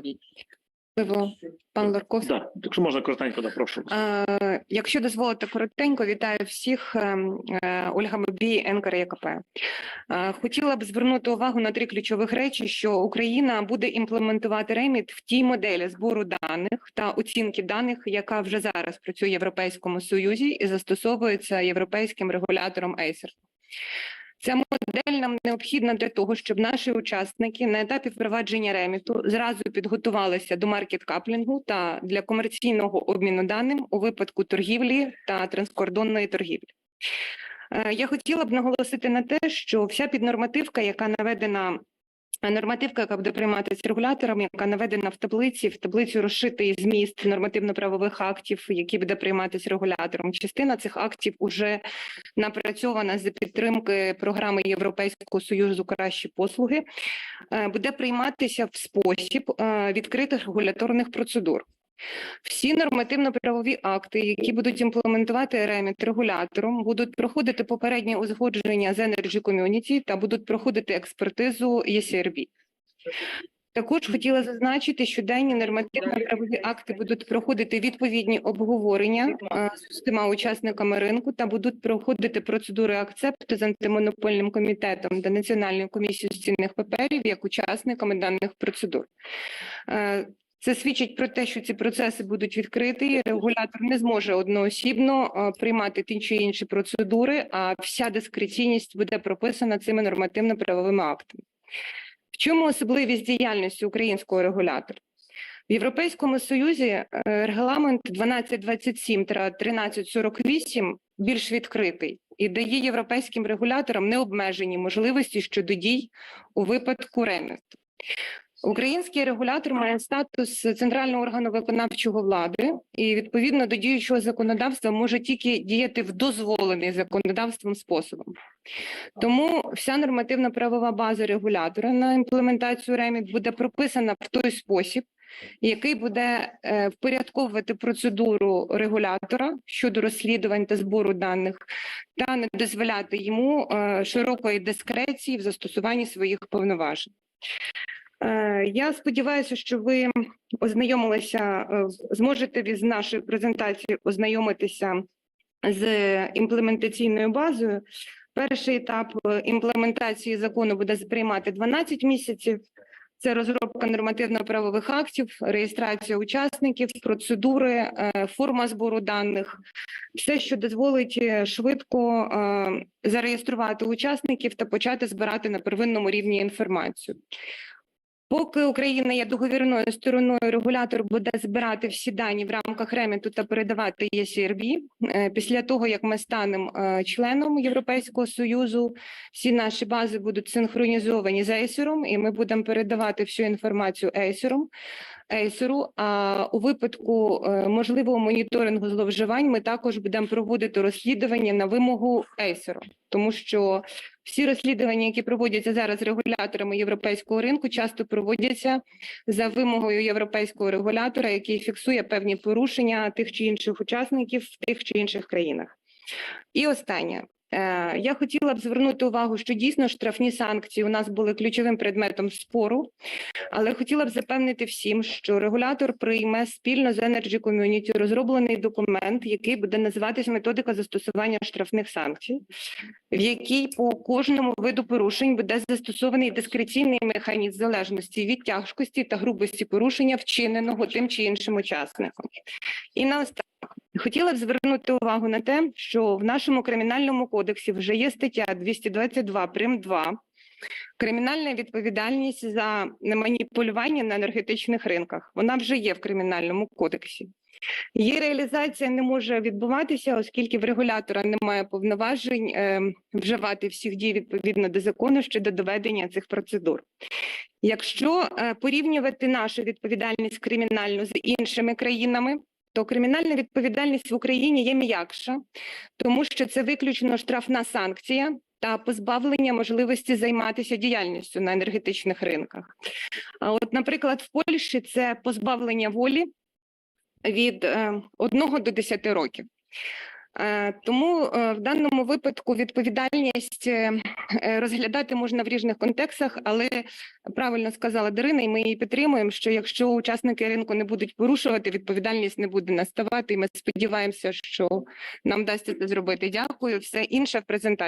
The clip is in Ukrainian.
відповідь. Пан Ларковський. Да, якщо можна коротенько, да, прошу. Е, Якщо дозволите коротенько, вітаю всіх. ем, е, Ольга Бабій, НКРЄКП. Е, Хотіла б звернути увагу на три ключових речі, що Україна буде імплементувати реміт в тій моделі збору даних та оцінки даних, яка вже зараз працює в Європейському Союзі і застосовується європейським регулятором Acer. Ця модель нам необхідна для того, щоб наші учасники на етапі впровадження реміту зразу підготувалися до маркет-каплінгу та для комерційного обміну даним у випадку торгівлі та транскордонної торгівлі. Е, Я хотіла б наголосити на те, що вся піднормативка, яка наведена. Нормативка, яка буде прийматися регулятором, яка наведена в таблиці, в таблицю розшитий зміст нормативно-правових актів, які буде прийматися регулятором. Частина цих актів уже напрацьована за підтримки програми Європейського союзу кращі послуги, е, буде прийматися в спосіб е, відкритих регуляторних процедур. Всі нормативно-правові акти, які будуть імплементувати реміт регулятором, будуть проходити попереднє узгодження з Energy Community та будуть проходити експертизу ECRB. Також хотіла зазначити, що дані нормативно-правові акти будуть проходити відповідні обговорення е, з усіма учасниками ринку та будуть проходити процедури акцепту з антимонопольним комітетом та Національною комісією з цінних паперів як учасниками даних процедур. Це свідчить про те, що ці процеси будуть відкриті. Регулятор не зможе одноосібно е, приймати ті чи інші процедури, а вся дискреційність буде прописана цими нормативно-правовими актами. В чому особливість діяльності українського регулятора? В Європейському Союзі е, регламент 1227 та 1348 більш відкритий і дає європейським регуляторам необмежені можливості щодо дій у випадку реміту. Український регулятор має статус центрального органу виконавчого влади і відповідно до діючого законодавства може тільки діяти в дозволений законодавством способом. Тому вся нормативна правова база регулятора на імплементацію реміт буде прописана в той спосіб, який буде е, впорядковувати процедуру регулятора щодо розслідувань та збору даних, та не дозволяти йому е, широкої дискреції в застосуванні своїх повноважень. Е, Я сподіваюся, що ви ознайомилися, е, зможете від нашої презентації ознайомитися з імплементаційною базою. Перший етап е, імплементації закону буде приймати 12 місяців. Це розробка нормативно-правових актів, реєстрація учасників, процедури, форма збору даних, все, що дозволить швидко зареєструвати учасників та почати збирати на первинному рівні інформацію. Поки Україна є договірною стороною, регулятор буде збирати всі дані в рамках реміту та передавати ЄСРБ. Е, Після того, як ми станемо е, членом Європейського союзу, всі наші бази будуть синхронізовані з Ейсером, і ми будемо передавати всю інформацію Ейсером. Ейсеру, а у випадку е, можливого моніторингу зловживань ми також будемо проводити розслідування на вимогу Ейсеру, тому що всі розслідування, які проводяться зараз регуляторами європейського ринку, часто проводяться за вимогою європейського регулятора, який фіксує певні порушення тих чи інших учасників в тих чи інших країнах. І останнє. Е, Я хотіла б звернути увагу, що дійсно штрафні санкції у нас були ключовим предметом спору, але хотіла б запевнити всім, що регулятор прийме спільно з Energy Community розроблений документ, який буде називатись методика застосування штрафних санкцій, в якій по кожному виду порушень буде застосований дискреційний механізм залежності від тяжкості та грубості порушення, вчиненого тим чи іншим учасником. І наостанок хотіла б звернути увагу на те, що в нашому кримінальному кодексі вже є стаття 222 прим 2 Кримінальна відповідальність за маніпулювання на енергетичних ринках. Вона вже є в кримінальному кодексі. Її реалізація не може відбуватися, оскільки в регулятора немає повноважень е, вживати всіх дій відповідно до закону щодо доведення цих процедур. Якщо е, порівнювати нашу відповідальність кримінальну з іншими країнами, то кримінальна відповідальність в Україні є м'якша, тому що це виключно штрафна санкція та позбавлення можливості займатися діяльністю на енергетичних ринках. А от, наприклад, в Польщі це позбавлення волі від 1 до 10 років. Е, Тому е, в даному випадку відповідальність е, розглядати можна в різних контекстах, але правильно сказала Дарина, і ми її підтримуємо. Що якщо учасники ринку не будуть порушувати, відповідальність не буде наставати. І ми сподіваємося, що нам вдасться це зробити. Дякую. Все інше в презентації.